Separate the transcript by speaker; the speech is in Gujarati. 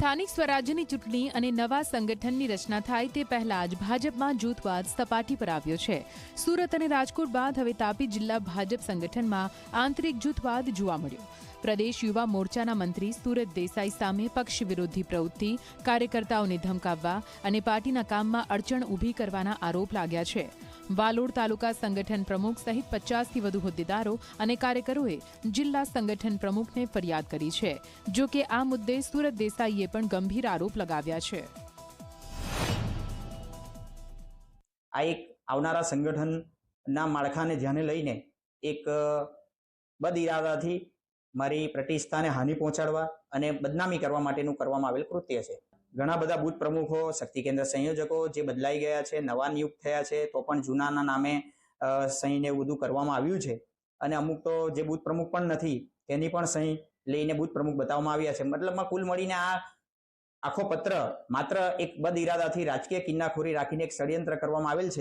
Speaker 1: સ્થાનિક સ્વરાજ્યની ચૂંટણી અને નવા સંગઠનની રચના થાય તે પહેલા જ ભાજપમાં જૂથવાદ સપાટી પર આવ્યો છે. સુરત અને રાજકોટ બાદ હવે તાપી જિલ્લા ભાજપ સંગઠનમાં આંતરિક જૂથવાદ જોવા મળ્યો. પ્રદેશ યુવા મોરચાના મંત્રી સુરત દેસાઈ સામે પક્ષ વિરોધી પ્રવૃત્તિ, કાર્યકર્તાઓને ધમકાવવા અને પાર્ટીના કામમાં અડચણ ઊભી કરવાના આરોપ લાગ્યા છે. વાલોડ તાલુકા સંગઠન પ્રમુખ સહિત પચાસથી વધુ હોદ્દેદારો અને કાર્યકરોએ જિલ્લા સંગઠન પ્રમુખને ફરિયાદ કરી છે, જો કે આ મુદ્દે સુરત દેસાઈએ પણ ગંભીર આરોપ લગાવ્યા છે.
Speaker 2: આ એક આવનારા સંગઠનના માળખાને ધ્યાને લઈને એક બદઇરાદાથી મારી પ્રતિષ્ઠાને હાનિ પહોંચાડવા અને બદનામી કરવા માટેનું કરવામાં આવેલ કૃત્ય છે. ઘણા બધા બુથ પ્રમુખો, શક્તિ કેન્દ્ર સંયોજકો જે બદલાઈ ગયા છે, નવા નિયુક્ત થયા છે, તો પણ જૂનાના નામે સહીને એવું બધું કરવામાં આવ્યું છે. અને અમુક તો જે બુથ પ્રમુખ પણ નથી, તેની પણ સહી લઈને બુથ પ્રમુખ બતાવવામાં આવ્યા છે. મતલબમાં કુલ મળીને આ આખો પત્ર માત્ર એક બદ ઇરાદાથી રાજકીય કિન્નાખોરી રાખીને એક ષડયંત્ર કરવામાં આવેલ છે.